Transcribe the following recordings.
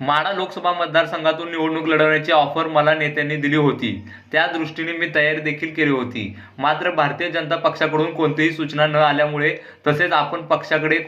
माडा लोकसभा मतदारसंघातून निवडणूक लढवण्याची ऑफर मला नेत्यांनी दिली होती. त्या दृष्टीने मी तयारी देखील केली होती. मात्र भारतीय जनता पक्षाकडून कोणतीही सूचना न आल्यामुळे तसेच आपण पक्षाकडे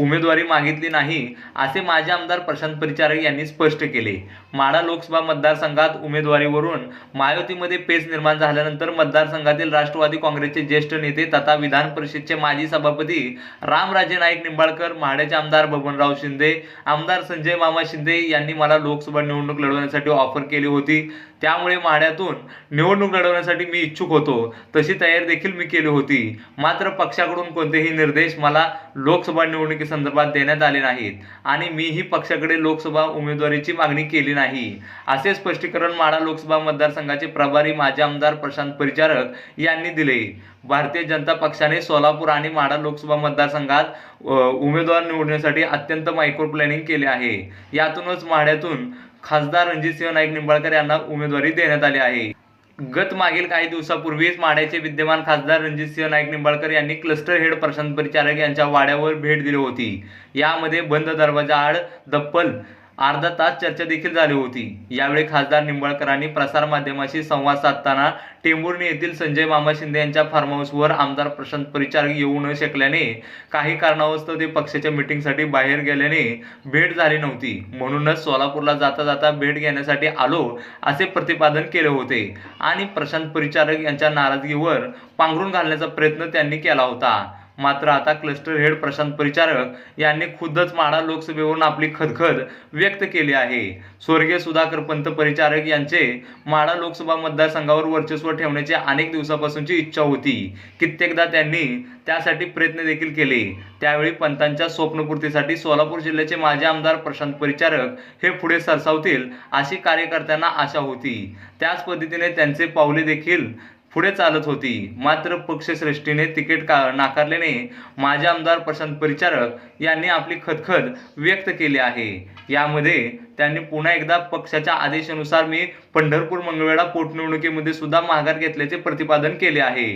उमेदवारी मागितली नाही असे माजी आमदार प्रशांत परिचारक यांनी स्पष्ट केले. माडा लोकसभा मतदारसंघात उमेदवारीवरून मायावतीमध्ये पेच निर्माण झाल्यानंतर मतदारसंघातील राष्ट्रवादी काँग्रेसचे ज्येष्ठ नेते तथा विधान परिषदचे माजी सभापती रामराजे नाईक निंबाळकर म्हाड्याचे आमदार बबनराव शिंदे आमदार संजय मामा शिंदे यांनी मला लोकसभा निवडणूक लढवण्यासाठी ऑफर केली होती. त्यामुळे माढ्यातून निवडणूक लढवण्यासाठी मी इच्छुक होतो. तशी तयारी देखील मी केली होती. मात्र पक्षाकडून कोणतेही निर्देश मला लोकसभा निवडणुकीसंदर्भात देण्यात आले नाहीत. आणि मीही पक्षाकडे लोकसभा उमेदवारीची मागणी केली नाही. असे स्पष्टीकरण माढा लोकसभा मतदारसंघाचे प्रभारी माजी आमदार प्रशांत परिचारक यांनी दिले. भारतीय जनता पक्षाने सोलापूर आणि माढा लोकसभा मतदारसंघात उमेदवार निवडण्यासाठी अत्यंत मायक्रो प्लॅनिंग केले आहे. यातून यातूनच माढ्यातून खासदार रणजितसिंह नाईक निंबाळकर यांना उमेदवारी देण्यात आली आहे. गत मागील काही दिवसापूर्वीच माड्याचे विद्यमान खासदार रणजितसिंह नाईक निंबाळकर यांनी क्लस्टर हेड प्रशांत परिचारक यांच्या वाड्यावर भेट दिली होती. यामध्ये बंद दरवाजा आड दप्पल अर्धा तास चर्चा देखील झाली होती. यावेळी खासदार निंबाळकरांनी प्रसारमाध्यमाशी संवाद साधताना टेंभुर्णी येथील संजय मामा शिंदे यांच्या फार्म हाऊसवर आमदार प्रशांत परिचारक येऊ न शकल्याने काही कारणावस्तव ते पक्षाच्या मिटिंगसाठी बाहेर गेल्याने भेट झाली नव्हती. म्हणूनच सोलापूरला जाता जाता भेट घेण्यासाठी आलो असे प्रतिपादन केले होते. आणि प्रशांत परिचारक यांच्या नाराजगीवर पांघरून घालण्याचा प्रयत्न त्यांनी केला होता. मात्र आता क्लस्टर हेड प्रशांत परिचारक यांनी खुद्दच माढा लोकसभेवरून आपली खदखद व्यक्त केली आहे. स्वर्गीय सुधाकर पंत परिचारक यांचे माढा लोकसभा मतदारसंघावर वर्चस्व ठेवण्याची अनेक दिवसापासूनची इच्छा होती. कित्येकदा त्यांनी त्यासाठी प्रयत्न देखील केले. त्यावेळी पंतांच्या स्वप्नपूर्तीसाठी सोलापूर जिल्ह्याचे माजी आमदार प्रशांत परिचारक हे पुढे सरसावतील अशी कार्यकर्त्यांना आशा होती. त्याच पद्धतीने त्यांचे पावले देखील पुढे चालत होती. मात्र पक्षश्रेष्ठीने तिकीट का नाकारल्याने माजी आमदार प्रशांत परिचारक यांनी आपली खदखद व्यक्त केली आहे. यामध्ये त्यांनी पुन्हा एकदा पक्षाच्या आदेशानुसार मी पंढरपूर मंगळवेढा पोटनिवडणुकीमध्ये सुद्धा माघार घेतल्याचे प्रतिपादन केले आहे.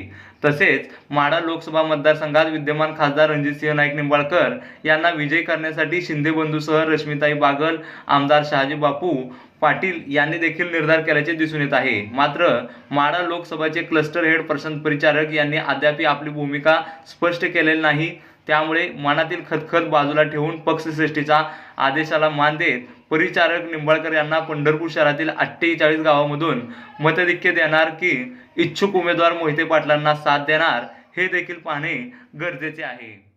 तसेच माडा लोकसभा मतदारसंघात विद्यमान खासदार रणजितसिंह नाईक निंबाळकर यांना विजय करण्यासाठी शिंदे बंधूसह रश्मिताई बागल आमदार शहाजी बापू पाटील यांनी देखील निर्धार केल्याचे दिसून येत आहे. मात्र माडा लोकसभाचे क्लस्टर हेड प्रशांत परिचारक यांनी अद्याप आपली भूमिका स्पष्ट केलेली नाही. त्यामुळे मनातील खतखत बाजूला ठेवून पक्षश्रेष्ठीचा आदेशाला मान देत परिचारक निंबाळकर यांना पंढरपूर शहरातील अठ्ठेचाळीस गावामधून मतधिक्य देणार की इच्छुक उमेदवार मोहिते पाटलांना साथ देणार हे देखील पाहणे गरजेचे आहे.